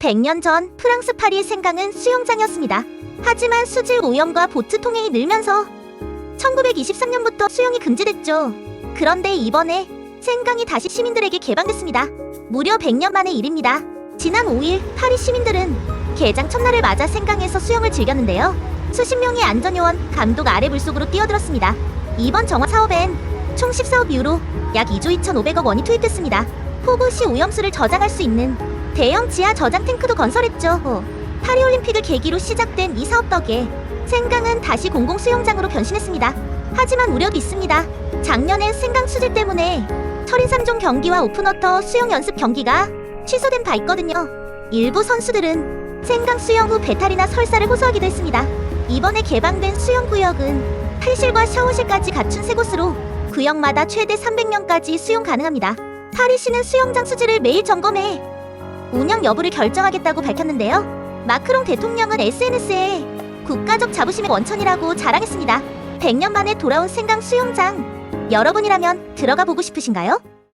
100년 전 프랑스 파리의 생강은 수영장이었습니다. 하지만 수질 오염과 보트 통행이 늘면서 1923년부터 수영이 금지됐죠. 그런데 이번에 생강이 다시 시민들에게 개방됐습니다. 무려 100년 만의 일입니다. 지난 5일 파리 시민들은 개장 첫날을 맞아 생강에서 수영을 즐겼는데요. 수십 명의 안전요원, 감독 아래 물속으로 뛰어들었습니다. 이번 정화 사업엔 총 14억 유로, 약 2조 2,500억 원이 투입됐습니다. 호그시 오염수를 저장할 수 있는 대형 지하 저장 탱크도 건설했죠. 어, 파리올림픽을 계기로 시작된 이 사업 덕에 생강은 다시 공공 수영장으로 변신했습니다. 하지만 우려도 있습니다. 작년엔 생강 수질 때문에 철인 3종 경기와 오픈워터 수영 연습 경기가 취소된 바 있거든요. 일부 선수들은 생강 수영 후 배탈이나 설사를 호소하기도 했습니다. 이번에 개방된 수영 구역은 탈실과 샤워실까지 갖춘 세 곳으로 구역마다 최대 300명까지 수용 가능합니다. 파리시는 수영장 수질을 매일 점검해 운영 여부를 결정하겠다고 밝혔는데요. 마크롱 대통령은 SNS에 국가적 자부심의 원천이라고 자랑했습니다. 100년 만에 돌아온 생강 수영장. 여러분이라면 들어가 보고 싶으신가요?